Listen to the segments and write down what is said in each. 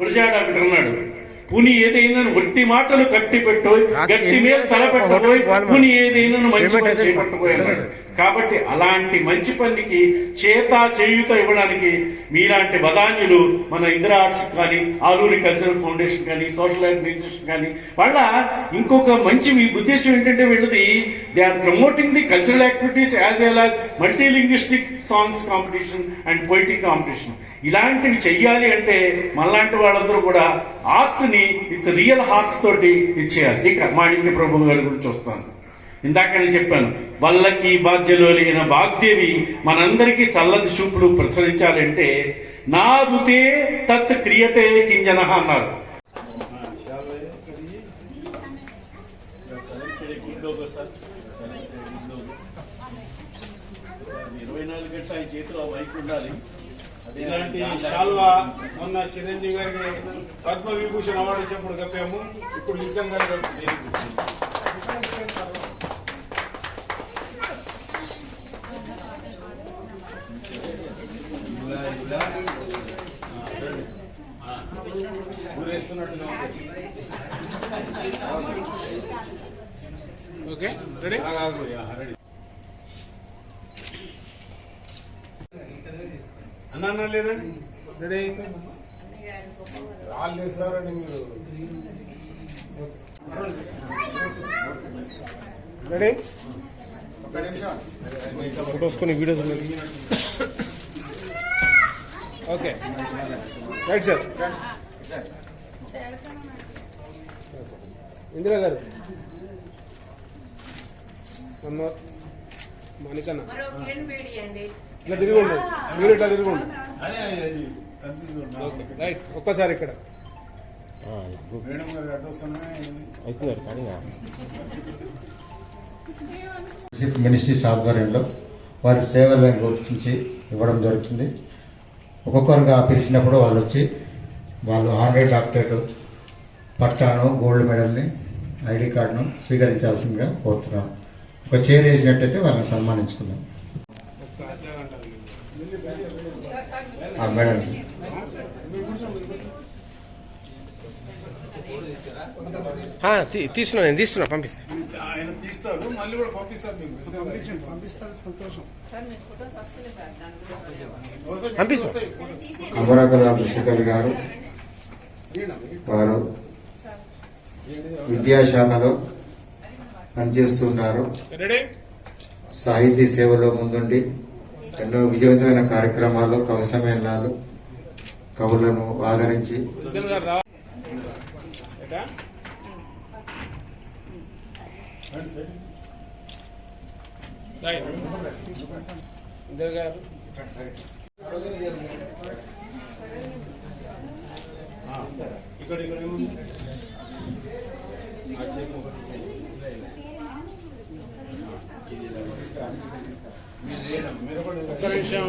గురజాడ ఒకటి అన్నాడు పుని ఏదైనా ఒట్టి మాటలు కట్టి పెట్టోయ్ గట్టి మీద తలపెట్టబోయ్ పుని ఏదైనా మంచి పని చేపట్టబోయ్ అన్నాడు. కాబట్టి అలాంటి మంచి పనికి చేత చేయుత ఇవ్వడానికి మీలాంటి బదాన్యులు మన ఇందిరా ఆర్ట్స్ కానీ ఆలూరి కల్చరల్ ఫౌండేషన్ కానీ సోషల్ ఆర్గనైజేషన్ కానీ వాళ్ళ ఇంకొక మంచి మీ ఉద్దేశం ఏంటంటే వీళ్ళది they are promoting the cultural activities as well as multilingual songs competition and poetic competition ఇలాంటివి చెయ్యాలి అంటే మనలాంటి వాళ్ళందరూ కూడా ఆర్ట్ని విత్ రియల్ హార్ట్ తోటి ఇచ్చేయాలి. ఇక మాణిక్య ప్రభు గారి గురించి వస్తాను. ఇందాక నేను చెప్పాను వల్లకి బాధ్యలో లేన వాగ్దేవి మనందరికీ చల్లటి చూపులు ప్రసరించాలంటే నా రుతే తత్ క్రియతే కింజన అన్నారు. ఇరవై నాలుగు గంటల ఆయన చేతిలో మైక్ ఉండాలి ఇలాంటి షాల్వా మొన్న చిరంజీవి గారికి పద్మ విభూషణ్ అవార్డు ఇచ్చినప్పుడు కప్పాము ఇప్పుడు నిజంగా ఊరేస్తున్నట్టుగా. Okay ready? రెడీ. అన్న అన్న లేదండి. రెడీ వాళ్ళు వేస్తారండి మీరు. రెడీ? ఒక్క నిమిషం. ఫొటోస్ కొన్ని videos okay. Right sir. Indira garu అమ్మ మణికన్న. ఇట్లా తిరిగి ఉండండి మీరు ఇట్లా తిరిగి ఉండండి అదే అది కన్ఫ్యూజ్ ఉన్నా. ఓకే రైట్ ఒక్కసారి ఇక్కడ. మేడం గారు అడ్డొస్తున్నాయి మినిస్ట్రీస్ ఆధ్వర్యంలో వారి సేవల గురించి ఇవ్వడం జరుగుతుంది. ఒక్కొక్కరుగా పిలిచినప్పుడు వాళ్ళు వచ్చి వాళ్ళు ఆనరీ డాక్టరేట్ పట్టాను గోల్డ్ మెడల్ని ఐడి కార్డును స్వీకరించాల్సిందిగా కోరుతున్నాం. ఒక చైర్ వేసినట్టయితే వాళ్ళని సన్మానించుకున్నాం ఆ మేడంకి తీస్తున్నా నేను తీస్తున్నా పంపిస్తా. ఆయన తీస్తారు మళ్ళీ కూడా పంపిస్తారు మీకు పంపిస్తారు సంతోషం. పంపిస్తాం. అమరాకల గారు వారు విద్యాశాలలో పనిచేస్తున్నారు సాహితీ సేవలో ముందుండి ఎన్నో విజయవంతమైన కార్యక్రమాలు కవి సమ్మేళనాలు కవులను ఆదరించి. ఇందిరా గారు ఇక్కడ ఇక్కడ మీరు ఒక్క నిమిషం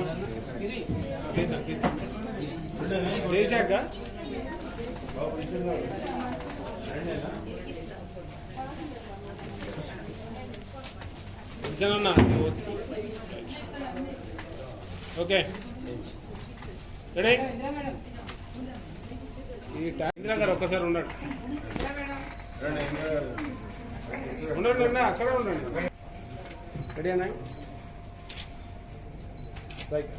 చేశాక ఓకే రెడీ ఇందిరా గారు ఒక్కసారి ఉన్నాడు ఉండండి ఉండండి అక్కడే ఉండండి. రెడీ అన్న రైట్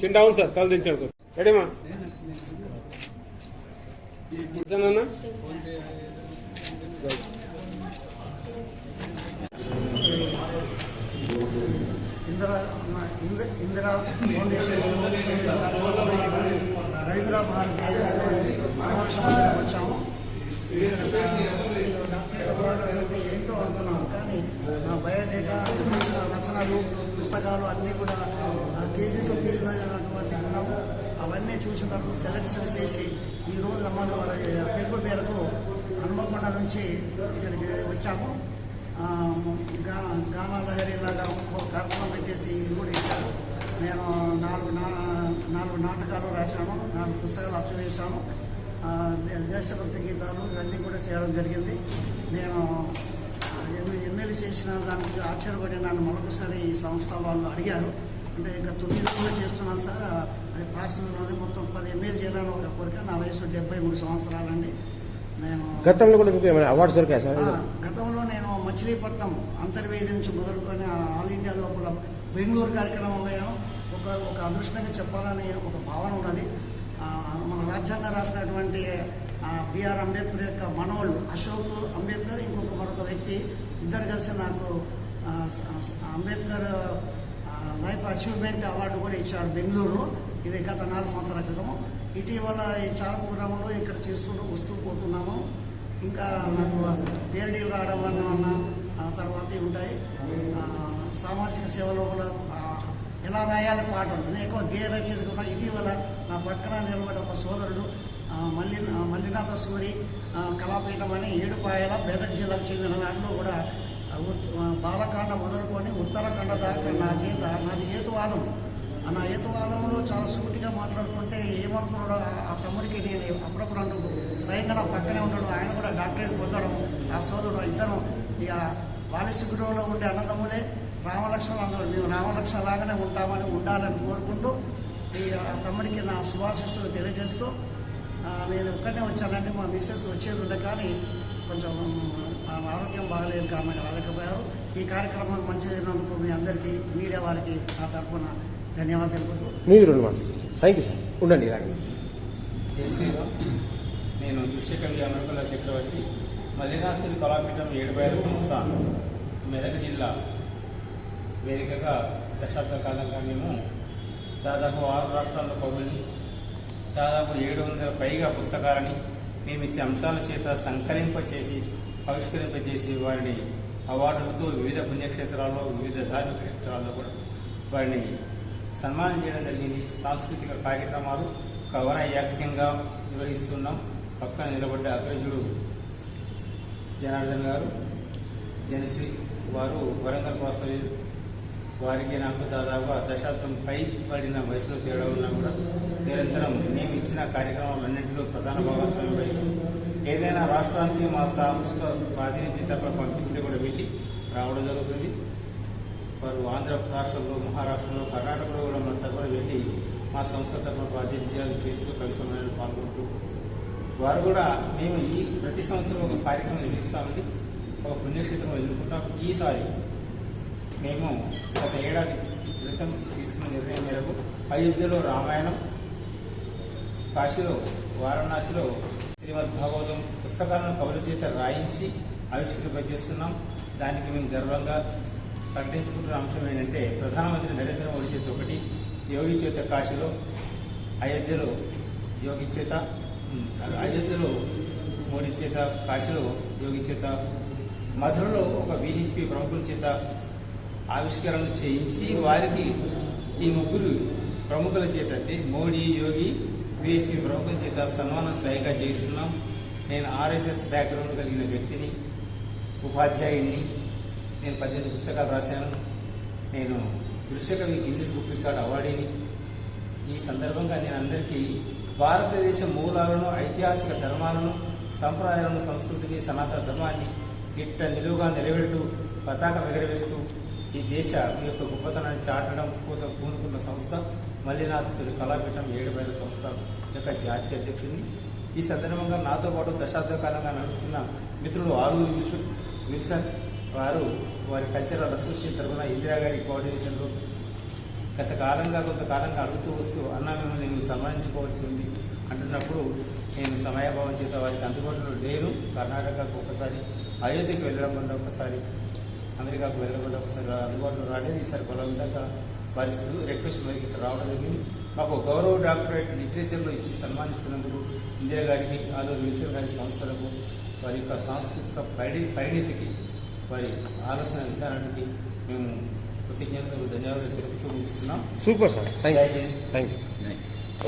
చిన్న డౌన్ సార్ కళ్ళు దించాడు రెడీమా ఇందిరా ఇంద- ఇందిరా రైతుల భారతీయ వచ్చాము. ఏంటో అనుకున్నాము కానీ నా బయోడేటా రచనలు పుస్తకాలు అన్నీ కూడా కేజీ టు పీజీ అయినటువంటి ఉన్నాము అవన్నీ చూసిన తర్వాత సెలెక్షన్ చేసి ఈ రోజు అమ్మ పిలుపు మేరకు నుంచి ఇక్కడికి వచ్చాము. గా గానా లహరి లాగా కార్యక్రమం పెట్టేసి కూడా ఇచ్చారు. నేను నాలుగు నా నాలుగు నాటకాలు రాశాను నాలుగు పుస్తకాలు అచ్చు వేశాను దేశభక్తి గీతాలు ఇవన్నీ కూడా చేయడం జరిగింది. నేను చేసిన దానికి ఆశ్చర్యపడి నన్ను మరొకసారి ఈ సంస్థ వాళ్ళు అడిగారు. అంటే ఇంకా తొమ్మిది రోజులు చేస్తున్నాను సార్. అది ప్రాసెస్లోనే మొత్తం పది ఎమ్మెల్యే చేయాలని ఒక కోరిక. నా వయసు డెబ్బై మూడు సంవత్సరాలండి. నేను గతంలో కూడా మీకు ఏమైనా అవార్డ్స్ దొరికాయి సార్? గతంలో నేను మచిలీపట్నం అంతర్వేది నుంచి మొదలుకొని ఆల్ ఇండియా లోపల బెంగళూరు కార్యక్రమం పోయాను ఒక ఒక అదృష్టంగా చెప్పాలని ఒక భావన ఉన్నది. మన రాజ్యాంగం రాసినటువంటి బిఆర్ అంబేద్కర్ యొక్క మనవళ్ళు అశోక్ అంబేద్కర్ ఇంకొక మరొక వ్యక్తి ఇద్దరు కలిసి నాకు అంబేద్కర్ లైఫ్ అచీవ్మెంట్ అవార్డు కూడా ఇచ్చారు బెంగళూరు ఇది గత నాలుగు సంవత్సరాల క్రితము ఇటీవల ఈ చాలా గ్రామంలో ఇక్కడ చేస్తూ వస్తూ పోతున్నాము. ఇంకా నాకు పేరడీలు రావడం అన్న ఆ తర్వాత ఉంటాయి. సామాజిక సేవలో కూడా ఎలా రాయాలి పాటలు? నేను ఎక్కువ గే రచయిత కూడా ఇటీవల నా పక్కన నిలబడి ఒక సోదరుడు మల్లి మల్లినాథ సూరి కళాపీఠం అని ఏడుపాయల బెదక్ జిల్లాకు చెందిన దాంట్లో కూడా బాలకాండ మొదలుకొని ఉత్తరాఖండ దాకా నా చేత నాది హేతువాదం. ఆ నా హేతువాదంలో చాలా సూటిగా మాట్లాడుతుంటే ఏమనుకున్నాడో ఆ- తమ్ముడికి నేను అప్పుడప్పుడు అంటూ స్వయంగా నా పక్కనే ఉండడం ఆయన కూడా డాక్టరేట్ పొందడం ఆ సోదరుడు ఇద్దరు ఇక వాలిసి గురువులో ఉండే అన్నదమ్ములే. రామలక్ష్మణులు అందరూ మేము రామలక్ష్మణ లాగానే ఉంటామని ఉండాలని కోరుకుంటూ ఈ ఆ తమ్ముడికి నా శుభాశిస్సులు తెలియజేస్తూ నేను ఒక్కనే వచ్చానంటే మా మిస్సెస్ వచ్చేది ఉండే కానీ కొంచెం ఆరోగ్యం బాగలేదు కారణంగా రాలేకపోయారు. ఈ కార్యక్రమం మంచిగా జరిగినందుకు మీ అందరికీ మీడియా వారికి నా తరఫున ధన్యవాదాలు తెలుపుతూ మీరు రెండు మాటలు థ్యాంక్ యూ సార్ ఉండండి ఇలాగే. నేను దృశ్యకవి అమరకుల చక్రవర్తి మల్లినాసురి కళాపీఠం ఏడుబయల సంస్థ మెదక్ జిల్లా వేదికగా దశాబ్ద కాలంగా మేము దాదాపు ఆరు రాష్ట్రాల్లో పౌరుల్ని దాదాపు ఏడు వందల పైగా పుస్తకాలని మేము ఇచ్చే అంశాల చేత సంకలింపచేసి ఆవిష్కరింపచేసి వారిని అవార్డులతో వివిధ పుణ్యక్షేత్రాల్లో వివిధ ధార్మిక క్షేత్రాల్లో కూడా వారిని సన్మానం చేయడం జరిగింది. సాంస్కృతిక కార్యక్రమాలు కవనయాజ్ఞంగా నిర్వహిస్తున్నాం. పక్కన నిలబడ్డ అగ్రజుడు జనార్దన్ గారు జనశ్రీ వారు వరంగల్ వాసవి వారికి నాకు దాదాపు దశాబ్దం పై పడిన వయసులో తేడా ఉన్నా కూడా నిరంతరం మేము ఇచ్చిన కార్యక్రమాలన్నింటిలో ప్రధాన భాగస్వామ్యం వహిస్తూ ఏదైనా రాష్ట్రానికి మా సంస్థ ప్రాతినిధ్యం తప్ప పంపిస్తే కూడా వెళ్ళి రావడం జరుగుతుంది. వారు ఆంధ్ర రాష్ట్రంలో మహారాష్ట్రలో కర్ణాటకలో కూడా మన తరఫున వెళ్ళి మా సంస్థ తరఫున ప్రాతినిధ్యాలు చేస్తూ కవిసమయాలు పాల్గొంటూ వారు కూడా మేము ఈ ప్రతి సంవత్సరం ఒక కార్యక్రమం నిర్వహిస్తామండి. ఒక పుణ్యక్షేత్రం ఎన్నుకుంటాం. ఈసారి మేము గత ఏడాది క్రితం తీసుకున్న నిర్ణయం మేరకు అయోధ్యలో రామాయణం కాశీలో వారణాసిలో శ్రీమద్ భాగవతం పుస్తకాలను కవుల చేత రాయించి ఆవిష్కరింపజేస్తున్నాం. దానికి మేము గర్వంగా ప్రకటించుకుంటున్న అంశం ఏంటంటే ప్రధానమంత్రి నరేంద్ర మోడీ చేత ఒకటి యోగి చేత కాశీలో అయోధ్యలో యోగి చేత అయోధ్యలో మోడీ చేత కాశీలో యోగి చేత మధురలో ఒక విహెచ్పి ప్రముఖుల చేత ఆవిష్కరణ చేయించి వారికి ఈ ముగ్గురు ప్రముఖుల చేత మోడీ యోగి విహెచ్పి ప్రముఖుల చేత సన్మానం స్థాయిగా చేస్తున్నాం నేను ఆర్ఎస్ఎస్ బ్యాక్గ్రౌండ్ కలిగిన వ్యక్తిని ఉపాధ్యాయుడిని నేను పద్దెనిమిది పుస్తకాలు రాశాను. నేను దృశ్యకవి గిన్నిస్ బుక్ రికార్డ్ అవార్డీని. ఈ సందర్భంగా నేను అందరికీ భారతదేశ మూలాలను ఐతిహాసిక ధర్మాలను సంప్రదాయాలను సంస్కృతిని సనాతన ధర్మాన్ని ఇట్ట నిలువుగా నిలబెడుతూ పతాకం ఎగరవేస్తూ ఈ దేశ యొక్క గొప్పతనాన్ని చాటడం కోసం పూనుకున్న సంస్థ. మల్లినాథసుడి కళాపీఠం ఏడుబైల సంస్థ యొక్క జాతీయ అధ్యక్షుడిని. ఈ సందర్భంగా నాతో పాటు దశాబ్ద కాలంగా నడుస్తున్న మిత్రుడు ఆలూరి విశ్వ విల్సన్ వారు వారి కల్చరల్ అసోసియేషన్ తరఫున ఇందిరాగారి కోఆర్డినేషన్లో గత కాలంగా కొంతకాలంగా అడుగుతూ వస్తూ అన్న మిమ్మల్ని నేను సన్మానించుకోవాల్సి ఉంది అంటున్నప్పుడు నేను సమయాభావం చేత వారికి అందుబాటులో లేను. కర్ణాటకకు ఒకసారి అయోధ్యకి వెళ్ళడం వల్ల ఒకసారి అమెరికాకు వెళ్ళడం వల్ల ఒకసారి అందుబాటులో రాలేదు. ఈసారి బలవంతంగా వారి రిక్వెస్ట్ మేరకు ఇక్కడ రావడం జరిగింది. మాకు గౌరవ డాక్టరేట్ లిటరేచర్లో ఇచ్చి సన్మానిస్తున్నందుకు ఇందిరా గారికి ఆలూరు విల్సన్ గారి సంస్థలకు వారి యొక్క సాంస్కృతిక పరి పరిణితికి వారి ఆలోచన విధానానికి మేము కృతజ్ఞతలు ధన్యవాదాలు తెలుపుతూ ముగిస్తున్నాం. Super sir. Thank you thank you